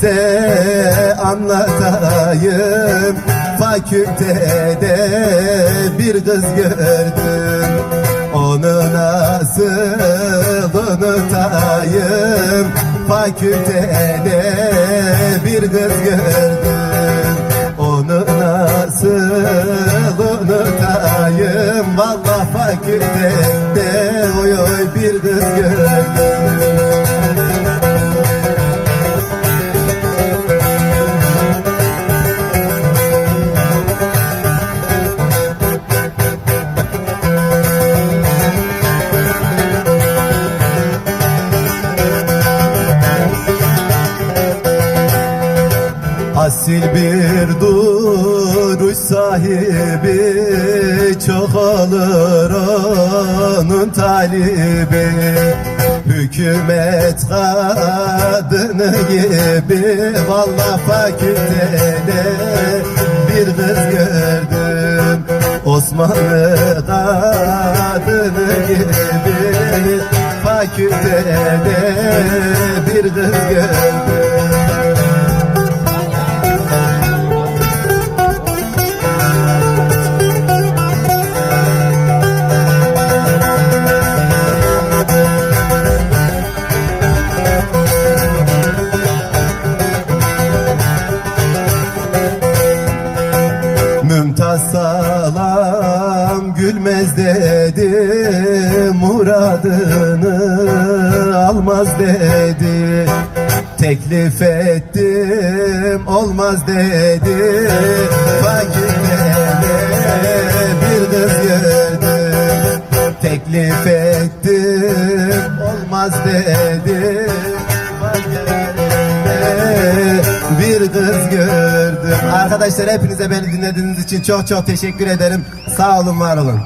size anlatayım. Fakültede bir kız gördüm. Onu nasıl unutayım? Fakültede bir kız gördüm. Onu nasıl unutayım? Valla fakültede oy oy bir kız gördüm Asil bir duruş sahibi Çok olur onun talibi. Hükümet kadını gibi Valla fakültede bir kız gördüm. Osmanlı kadını gibi Fakültede bir kız gördüm Mümtaz salam gülmez dedi Muradını almaz dedi. Teklif ettim olmaz dedi. Fakirlere bir kız gördüm Teklif ettim olmaz dedi Arkadaşlar hepinize beni dinlediğiniz için çok çok teşekkür ederim. Sağ olun var olun